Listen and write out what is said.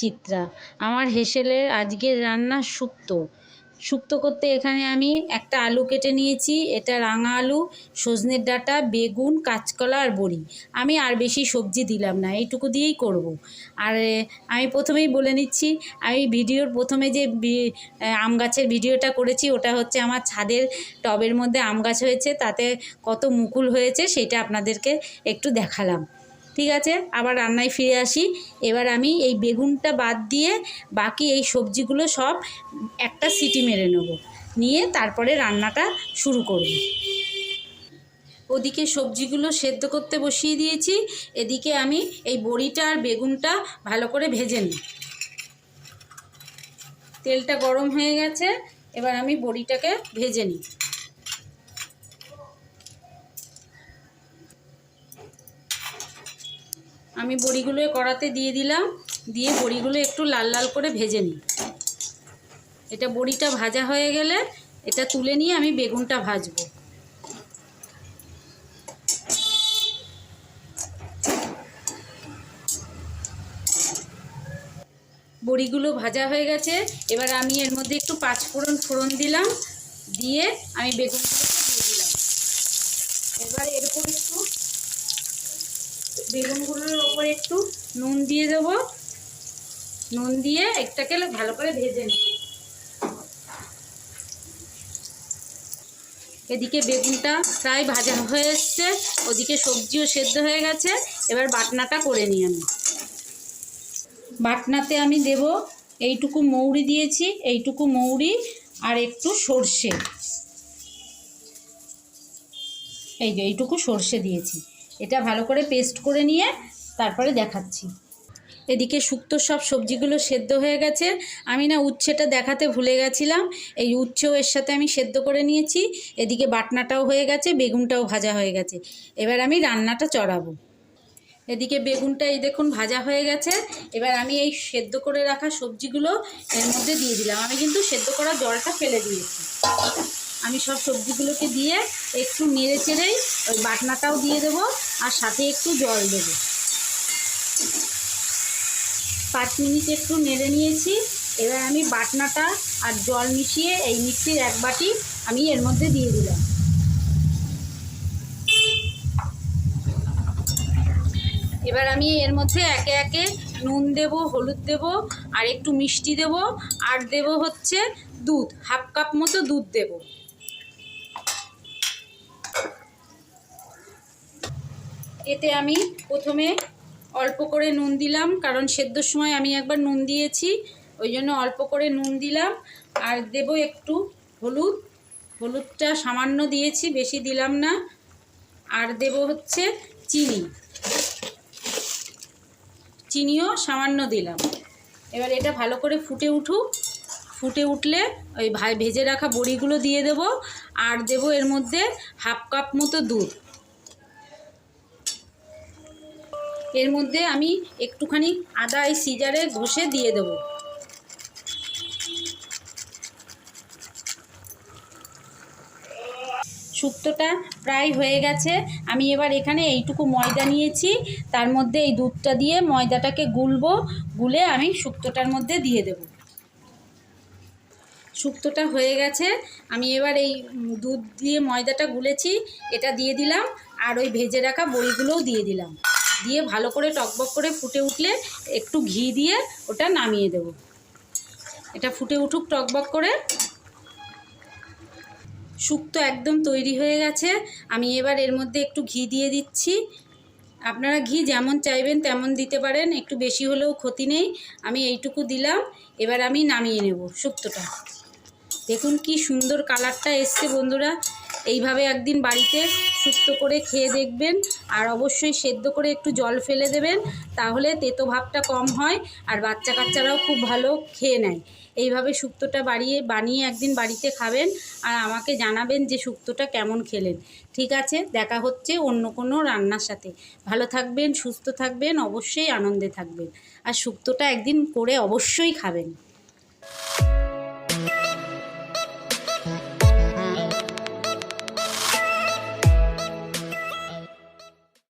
চিত্রা। আমার হেসেলের আজকের রান্না শুক্তো শুক্তো করতে এখানে আমি একটা আলু কেটে নিয়েছি। এটা রাঙা আলু, সজনের ডাঁটা, বেগুন, কাঁচকলা আর বড়ি। আমি আর বেশি সবজি দিলাম না, এইটুকু দিয়েই করব। আর আমি প্রথমেই বলে নিচ্ছি, আমি ভিডিওর প্রথমে যে আম গাছের ভিডিওটা করেছি, ওটা হচ্ছে আমার ছাদের টবের মধ্যে আম গাছ হয়েছে, তাতে কত মুকুল হয়েছে সেটা আপনাদেরকে একটু দেখালাম। ঠিক আছে, আবার রান্নায় ফিরে আসি। এবার আমি এই বেগুনটা বাদ দিয়ে বাকি এই সবজিগুলো সব একটা সিটি মেরে নেব। নিয়ে তারপরে রান্নাটা শুরু করব। ওদিকে সবজিগুলো সেদ্ধ করতে বসিয়ে দিয়েছি। এদিকে আমি এই বড়িটা আর বেগুনটা ভালো করে ভেজে নিই। তেলটা গরম হয়ে গেছে, এবার আমি বড়িটাকে ভেজে নিই। আমি বড়িগুলো কড়াতে দিয়ে দিলাম, দিয়ে বড়িগুলো একটু লাল লাল করে ভেজে নিই। এটা বড়িটা ভাজা হয়ে গেলে এটা তুলে নিয়ে আমি বেগুনটা ভাজবো। বড়িগুলো ভাজা হয়ে গেছে, এবার আমি এর মধ্যে একটু পাঁচ ফোড়ন দিলাম, দিয়ে আমি বেগুনগুলোকে দিয়ে দিলাম। এবার এর উপর একটু বেগুনগুলোর ওপর একটু নুন দিয়ে দেবো। নুন দিয়ে একটাকে ভালো করে ভেজে নিই এদিকে বেগুনটা প্রায় ভাজা হয়ে এসছে। ওদিকে সবজিও সেদ্ধ হয়ে গেছে। এবার বাটনাটা করে নিই আমি বাটনাতে আমি দেব এইটুকু মৌরি দিয়েছি, এইটুকু মৌরি আর একটু সর্ষে। এই যে এইটুকু সর্ষে দিয়েছি। এটা ভালো করে পেস্ট করে নিয়ে তারপরে দেখাচ্ছি। এদিকে শুক্তো সব সবজিগুলো সেদ্ধ হয়ে গেছে। আমি না উচ্ছেটা দেখাতে ভুলে গেছিলাম। এই উচ্ছেও এর সাথে আমি সেদ্ধ করে নিয়েছি। এদিকে বাটনাটাও হয়ে গেছে, বেগুনটাও ভাজা হয়ে গেছে। এবার আমি রান্নাটা চড়াবো। এদিকে বেগুনটা এই দেখুন ভাজা হয়ে গেছে। এবার আমি এই সেদ্ধ করে রাখা সবজিগুলো এর মধ্যে দিয়ে দিলাম। আমি কিন্তু সেদ্ধ করা জলটা ফেলে দিয়েছি। আমি সব সবজিগুলোকে দিয়ে একটু নেড়ে চেড়েই ওই বাটনাটাও দিয়ে দেবো আর সাথে একটু জল দেবো। পাঁচ মিনিট একটু নেড়ে নিয়েছি, এবার আমি বাটনাটা আর জল মিশিয়ে এই মিক্সির এক বাটি আমি এর মধ্যে দিয়ে দিলাম। এবার আমি এর মধ্যে একে একে নুন দেব, হলুদ দেব আর একটু মিষ্টি দেব। আর দেব হচ্ছে দুধ, হাফ কাপ মতো দুধ দেব। এতে আমি প্রথমে অল্প করে নুন দিলাম, কারণ সেদ্ধর সময় আমি একবার নুন দিয়েছি, ওই জন্য অল্প করে নুন দিলাম। আর দেব একটু হলুদ, হলুদটা সামান্য দিয়েছি, বেশি দিলাম না। আর দেব হচ্ছে চিনি। চিনিও সামান্য দিলাম। এবার এটা ভালো করে ফুটে উঠুক। ফুটে উঠলে ওই ভা- ভেজে রাখা বড়িগুলো দিয়ে দেব। আর দেব এর মধ্যে হাফ কাপ মতো দুধ। এর মধ্যে আমি একটুখানি আদা এই সিজারে ঘষে দিয়ে দেবো। শুক্তোটা প্রায় হয়ে গেছে। আমি এবার এখানে এইটুকু ময়দা নিয়েছি। তার মধ্যে এই দুধটা দিয়ে ময়দাটাকে গুলবো। গুলে আমি শুক্তোটার মধ্যে দিয়ে দেব। শুক্তোটা হয়ে গেছে। আমি এবার এই দুধ দিয়ে ময়দাটা গুলেছি। এটা দিয়ে দিলাম। আর ওই ভেজে রাখা বড়িগুলোও দিয়ে দিলাম। দিয়ে ভালো করে টকবক করে ফুটে উঠলে একটু ঘি দিয়ে ওটা নামিয়ে দেব। এটা ফুটে উঠুক টকবক করে। শুক্তো একদম তৈরি হয়ে গেছে। আমি এবার এর মধ্যে একটু ঘি দিয়ে দিচ্ছি। আপনারা ঘি যেমন চাইবেন তেমন দিতে পারেন, একটু বেশি হলেও ক্ষতি নেই। আমি এইটুকু দিলাম, এবার আমি নামিয়ে নেব শুক্তোটা দেখুন কি সুন্দর কালারটা এসছে বন্ধুরা। এইভাবে একদিন বাড়িতে শুক্তো করে খেয়ে দেখবেন আর অবশ্যই সেদ্ধ করে একটু জল ফেলে দেবেন, তাহলে তেতো ভাবটা কম হয় আর বাচ্চা কাচ্চারাও খুব ভালো খেয়ে নেয়। এইভাবে শুক্তোটা বাড়িয়ে, বানিয়ে একদিন বাড়িতে খাবেন আর আমাকে জানাবেন যে শুক্তোটা কেমন খেলেন। ঠিক আছে, দেখা হচ্ছে অন্য কোনো রান্নার সাথে। ভালো থাকবেন, সুস্থ থাকবেন, অবশ্যই আনন্দে থাকবেন। আর শুক্তোটা একদিন করে অবশ্যই খাবেন।